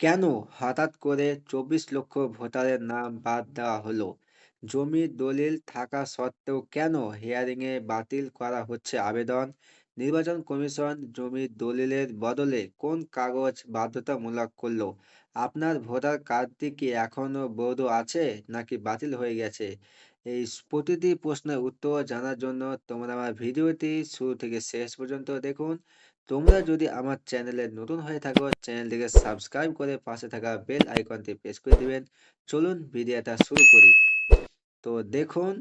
কেন হঠাৎ করে চব্বিশ লক্ষ ভোটারের নাম বাদ দেওয়া হলো? জমির দলিল থাকা সত্ত্বেও কেন হিয়ারিংয়ে বাতিল করা হচ্ছে আবেদন? নির্বাচন কমিশন জমির দলিলের বদলে কোন কাগজ বাধ্যতামূলক করল? আপনার ভোটার কার্ডটি কি এখনও বৈধ আছে নাকি বাতিল হয়ে গেছে? এই প্রতিটি প্রশ্নের উত্তর জানার জন্য তোমরা আমার ভিডিওটি শুরু থেকে শেষ পর্যন্ত দেখুন। তোমরা যদি আমার চ্যানেলে নতুন হয়ে থাকো, চ্যানেলটিকে সাবস্ক্রাইব করে পাশে থাকা বেল আইকনটি প্রেস করে দিবেন। চলুন ভিডিওটা শুরু করি। তো দেখুন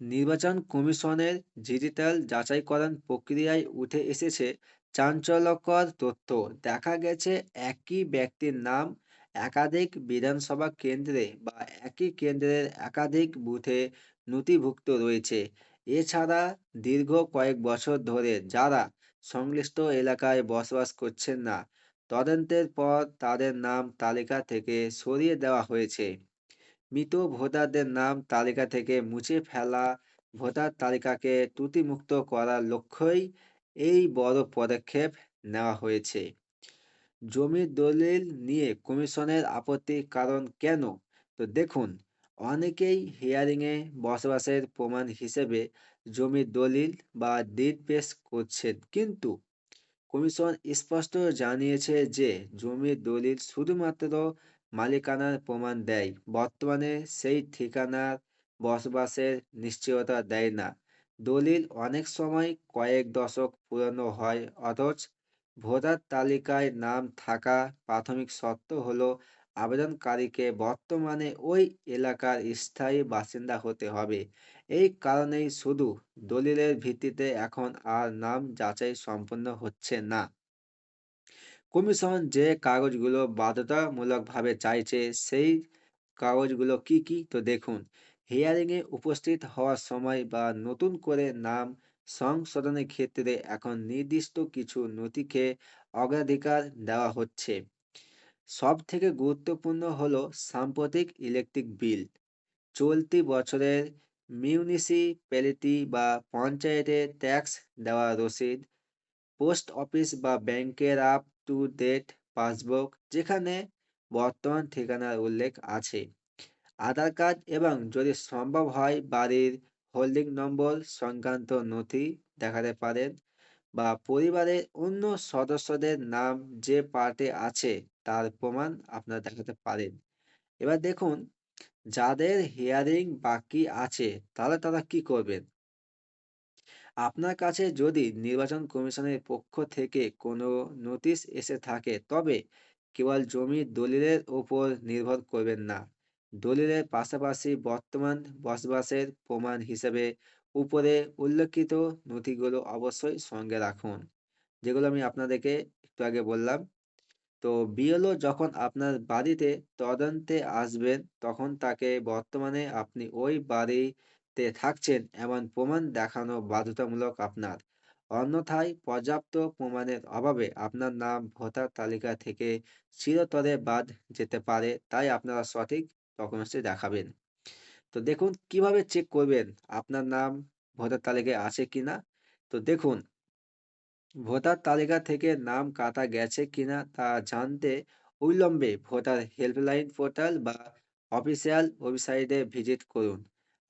নির্বাচন কমিশনের ডিজিটাল যাচাইকরণ প্রক্রিয়ায় উঠে এসেছে চাঞ্চল্যকর তথ্য। দেখা গেছে একই ব্যক্তির নাম একাধিক বিধানসভা কেন্দ্রে বা একই কেন্দ্রের একাধিক বুথে নথিভুক্ত রয়েছে। এছাড়া দীর্ঘ কয়েক বছর ধরে যারা সংশ্লিষ্ট এলাকায় বসবাস করছেন না, তদন্তের পর তাদের নাম তালিকা থেকে সরিয়ে দেওয়া হয়েছে। মৃত ভোটারদের নাম তালিকা থেকে মুছে ফেলা, ভোটার তালিকাকে ত্রুটিমুক্ত করার লক্ষ্যই এই বড় পদক্ষেপ নেওয়া হয়েছে। জমির দলিল নিয়ে কমিশনের আপত্তির কারণ কেন? তো দেখুন, অনেকেই হিয়ারিংয়ে বসবাসের প্রমাণ হিসেবে জমির দলিল বা ডিড পেশ করছেন, কিন্তু কমিশন স্পষ্ট জানিয়েছে যে জমির দলিল শুধুমাত্র মালিকানার প্রমাণ দেয়। বর্তমানে সেই ঠিকানার বসবাসের নিশ্চয়তা দেয় না। দলিল অনেক সময় কয়েক দশক পুরনো হয়, অথচ ভোটার তালিকায় নাম থাকা প্রাথমিক শর্ত হলো আবেদনকারীকে বর্তমানে ওই এলাকার স্থায়ী বাসিন্দা হতে হবে। এই কারণেই শুধু দলিলের ভিত্তিতে এখন আর নাম যাচাই সম্পন্ন হচ্ছে না। কমিশন যে কাগজগুলো বাধ্যতামূলকভাবে চাইছে, সেই কাগজগুলো কি কি? তো দেখুন হিয়ারিংয়ে উপস্থিত হওয়ার সময় বা নতুন করে নাম সংশোধনের ক্ষেত্রে এখন নির্দিষ্ট কিছু নথিকে অগ্রাধিকার দেওয়া হচ্ছে। সব থেকে গুরুত্বপূর্ণ হল সাম্প্রতিক ইলেকট্রিক বিল। চলতি বছরের মিউনিসিপ্যালিটি বা পঞ্চায়েতে ট্যাক্স দেওয়া রসিদ পোস্ট অফিস বা ব্যাংকের আপ টু ডেট পাসবুক, যেখানে বর্তমান ঠিকানার উল্লেখ আছে। আধার কার্ড এবং যদি সম্ভব হয় বাড়ির হোল্ডিং নম্বর সংক্রান্ত নথি দেখাতে পারেন বা পরিবারের অন্য সদস্যদের নাম যে পার্টে আছে তার প্রমাণ আপনারা দেখাতে পারেন। এবার দেখুন, যাদের হিয়ারিং বাকি আছে তাহলে তারা কি করবেন? আপনার কাছে যদি নির্বাচন কমিশনের পক্ষ থেকে কোনো নোটিশ এসে থাকে, তবে কেবল জমি দলিলের ওপর নির্ভর করবেন না। দলিলের পাশাপাশি বর্তমান বসবাসের প্রমাণ হিসেবে উপরে উল্লেখিত নথিগুলো অবশ্যই সঙ্গে রাখুন, যেগুলো আমি আপনাদেরকে একটু আগে বললাম। তো বিএলও যখন আপনার বাড়িতে তদন্তে আসবেন, তখন তাকে বর্তমানে আপনি ওই বাড়িতে থাকছেন এমন প্রমাণ দেখানো বাধ্যতামূলক আপনার। অন্যথায় পর্যাপ্ত প্রমাণের অভাবে আপনার নাম, ভোটার তালিকা থেকে চিরতরে বাদ যেতে পারে, তাই আপনারা সঠিক ডকুমেন্টসটি দেখাবেন। তো দেখুন, কীভাবে চেক করবেন আপনার নাম, ভোটার তালিকায় আছে কিনা? তো দেখুন, ভোটার তালিকা থেকে নাম কাটা গেছে কিনা তা জানতে অবিলম্বে ভোটার হেল্পলাইন পোর্টাল বা অফিসিয়াল ওয়েবসাইটে ভিজিট করুন।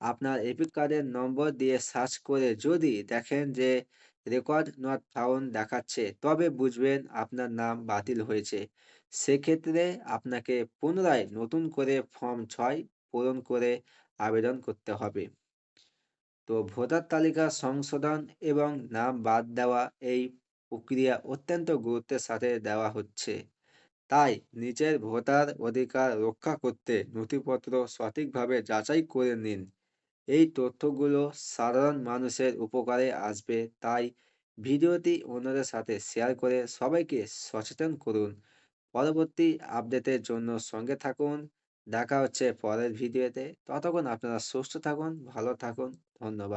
আপনার এপিক কার্ডের নম্বর দিয়ে সার্চ করে যদি দেখেন যে রেকর্ড নট ফাউন্ড দেখাচ্ছে, তবে বুঝবেন আপনার নাম বাতিল হয়েছে। সেক্ষেত্রে আপনাকে পুনরায় নতুন করে ফর্ম ছয় পূরণ করে আবেদন করতে হবে। তো ভোটার তালিকা সংশোধন এবং নাম বাদ দেওয়া এই প্রক্রিয়া অত্যন্ত গুরুত্বের সাথে দেওয়া হচ্ছে। তাই নিজের ভোটার অধিকার রক্ষা করতে নথিপত্র সঠিকভাবে যাচাই করে নিন। এই তথ্যগুলো সাধারণ মানুষের উপকারে আসবে। তাই ভিডিওটি অন্যদের সাথে শেয়ার করে সবাইকে সচেতন করুন। পরবর্তী আপডেটের জন্য সঙ্গে থাকুন। দেখা হচ্ছে পরের ভিডিওতে। ততক্ষণ আপনারা সুস্থ থাকুন, ভালো থাকুন। ধন্যবাদ।